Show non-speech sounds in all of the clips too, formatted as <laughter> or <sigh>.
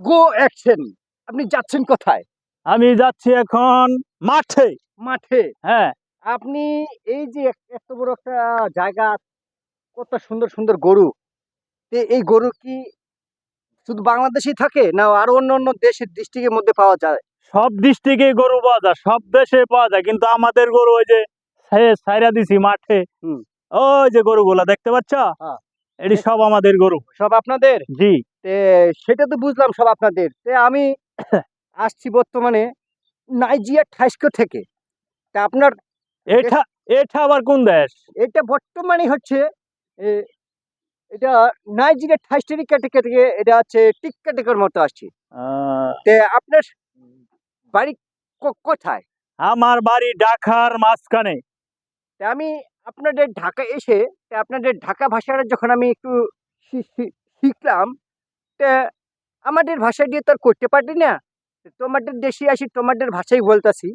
গো action আপনি যাচ্ছেন কোথায়? আমি যাচ্ছি এখন মাঠে। মাঠে। হ্যাঁ। আপনি এই যে এত বড় একটা জায়গা কত সুন্দর সুন্দর গরু। এই গরু কি শুধু বাংলাদেশেই থাকে না আরও অন্য অন্য দেশের ডিস্ট্রিক্টের মধ্যে পাওয়া যায়? সব ডিস্ট্রিক্টে গরু পাওয়া যায় সব দেশে পাওয়া যায় কিন্তু আমাদের গরু ওই যে সাইরা দিছি মাঠে। ওই যে গরুগুলা দেখতে পাচ্ছ? হ্যাঁ। এটি সব আমাদের গরু। সব আপনাদের? জি। তে সেটা তো বুঝলাম সব আপনাদের। তে আমি <coughs> আসছি বর্তমানে নাইজিয়া ঠাইস্কো থেকে। তা আপনার এটা এটা আবার কোন দেশ? এটা বর্তমানে হচ্ছে এ, এটা নাইজেরিয়া ঠাইস্টেরি ক্যাটেকে থেকে এটা হচ্ছে টিক্কাটেকের মতো আসছে। তে আপনার বাড়ি কোথায়? আমার বাড়ি ঢাকার মাঝখানে। তা আমি আপনাদের ঢাকা এসে তা আপনাদের ঢাকা ভাষাটা যখন আমি একটু শিখলাম তা আমাদের ভাষা দিয়ে তো আর করতে পারি না। তোমাদের দেশে আসি তোমাদের ভাষাই বলতাছি।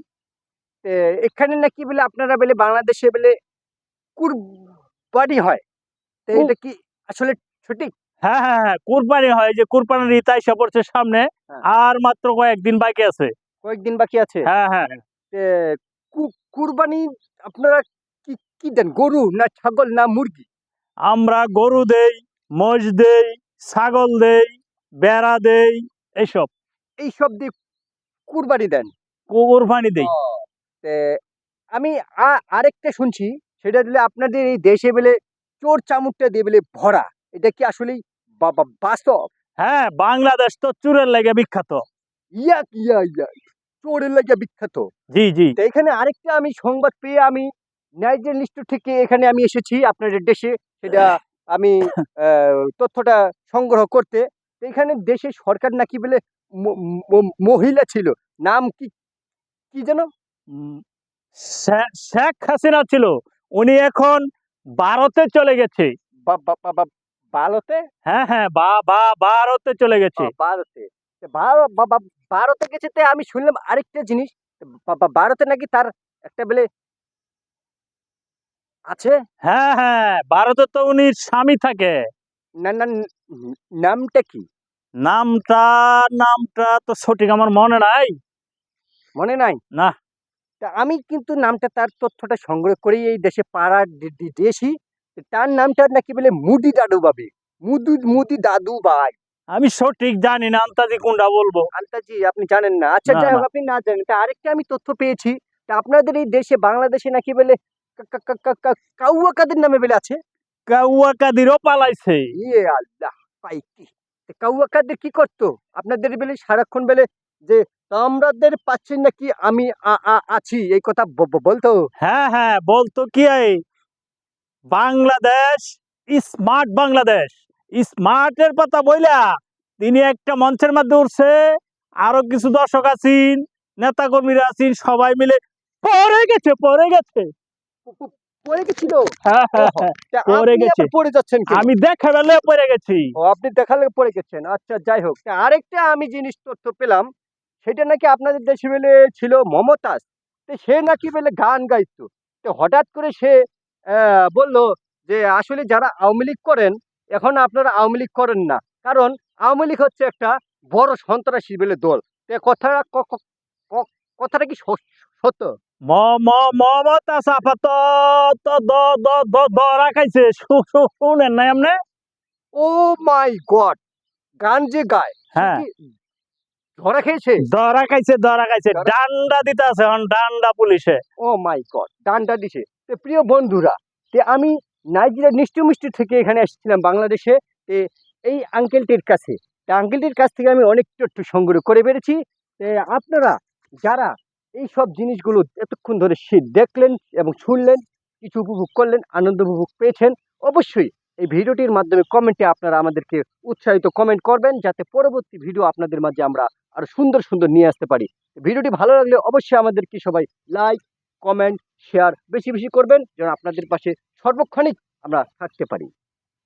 এখানে নাকি বলে আপনারা বলে বাংলাদেশে বলে কুরবানি হয়। তো এটা কি আসলে সঠিক? হ্যাঁ হ্যাঁ হ্যাঁ কুরবানি হয় যে কুরবানির ঈদ আইসা পড়ছে সামনে। হ্যাঁ। আর মাত্র কয়েকদিন বাকি আছে। কয়েকদিন বাকি আছে? হ্যাঁ হ্যাঁ। কুরবানি আপনারা কি কি দেন? গরু না ছাগল না মুরগি? আমরা গরু দেই মোষ দেই ছাগল দেই বেড়া দেই এইসব। এইসব দিয়ে কুরবানি দেন। কুরবানি দেই। তে আমি আরেকটা শুনছি সেটা দিলে আপনাদের এই দেশে বলে চোর চামুকটা দিয়ে বলে ভরা। এটা কি আসলেই বাস্তব? হ্যাঁ বাংলাদেশ তো চুরের লাগে বিখ্যাত। ইয়া ইয়া ইয়া চোরের লাগে বিখ্যাত। জি জি। এখানে আরেকটা আমি সংবাদ পেয়ে আমি নাইজের লিস্ট থেকে এখানে আমি এসেছি আপনাদের দেশে। সেটা আমি তথ্যটা সংগ্রহ করতে। এখানে দেশের সরকার নাকি বলে মহিলা ছিল। নাম কি কি যেন? শেখ হাসিনা ছিল। উনি এখন ভারতে চলে গেছে। ভারতে? হ্যাঁ হ্যাঁ বা বা ভারতে চলে গেছে। ভারতে। ভারতে গেছে তো আমি শুনলাম আরেকটা জিনিস। ভারতে নাকি তার একটা বলে আছে? হ্যাঁ হ্যাঁ ভারতে তো উনি স্বামী থাকে। না না নামটা কি? নামটা নামটা তো সঠিক আমার মনে নাই। মনে নাই? না। তা আমি কিন্তু নামটা তার তথ্যটা সংগ্রহ করে এই দেশে দি- দিয়েছি তার নামটা নাকি বলে মুদি দাদু বাবি মুদু মুদি দাদু ভাই। আমি সঠিক জানি না আন্তাজি কোনটা বলব? আন্তাজি আপনি জানেন না। আচ্ছা যাই হোক আপনি না জানেন তা আরেকটা আমি তথ্য পেয়েছি। তা আপনাদের এই দেশে বাংলাদেশে নাকি বলে কাউয়া কাদের নামে বলে আছে? কাউয়া কাদিরও পালাইছে। ইয়ে আল্লাহ পাই কি কাউয়া কাদের কি করতো? আপনাদের বেলে সারাক্ষণ বেলে যে আমাদের পাচ্ছেন নাকি আমি আছি? এই কথা বলতো? হ্যাঁ হ্যাঁ বলতো কি এই? বাংলাদেশ স্মার্ট বাংলাদেশ। স্মার্টের কথা বইলা তিনি একটা মঞ্চের মধ্যে উঠছে আরও কিছু দর্শক আছেন নেতা কর্মীরা আছেন সবাই মিলে পরে গেছে পরে গেছে। পড়ে গেছিল? হ্যাঁ হ্যাঁ হ্যাঁ। তা পড়ে গেছে। পড়ে যাচ্ছেন আমি দেখা বেলে পড়ে গেছি। ও আপনি দেখালে পড়ে গেছেন। আচ্ছা যাই হোক। আরেকটা আমি জিনিস তথ্য পেলাম সেটা নাকি আপনাদের দেশে বেলে ছিল মমতাজ। সে নাকি বেলে গান গাইতো। তো হঠাৎ করে সে বলল যে আসলে যারা আওয়ামী লীগ করেন এখন আপনারা আওয়ামী লীগ করেন না। কারণ আওয়ামী লীগ হচ্ছে একটা বড় সন্ত্রাসী বলে দল। তো কথাটা কথাটা কি সত্য? ম ম মমতা সাফা তো তো দ দ দ ধরা খাইছে শু- শু- শুনেন নাই আপনি ও মাই গড! গান যে গায় হ্যাঁ। ধরা খেয়েছে ধরা খাইছে ধরা খাইছে ডান্ডা দিতে আছে এখন ডান্ডা পুলিশে। ও মাই গড! ডানটা দিছে। তো প্রিয় বন্ধুরা তে আমি নাইজেরিয়া মিষ্টি মিষ্টি থেকে এখানে এসেছিলাম বাংলাদেশে। তে এই আঙ্কেলটির কাছে। তা আঙ্কেলটির কাছ থেকে আমি অনেক তথ্য সংগ্রহ করে পেরেছি তে আপনারা যারা এই সব জিনিসগুলো এতক্ষণ ধরে সে দেখলেন এবং শুনলেন, কিছু উপভোগ করলেন, আনন্দ উপভোগ পেয়েছেন, অবশ্যই এই ভিডিওটির মাধ্যমে কমেন্টে আপনারা আমাদেরকে উৎসাহিত কমেন্ট করবেন, যাতে পরবর্তী ভিডিও আপনাদের মাঝে আমরা আরও সুন্দর সুন্দর নিয়ে আসতে পারি। ভিডিওটি ভালো লাগলে অবশ্যই আমাদেরকে সবাই লাইক, কমেন্ট, শেয়ার বেশি বেশি করবেন, যেন আপনাদের পাশে সর্বক্ষণিক আমরা থাকতে পারি।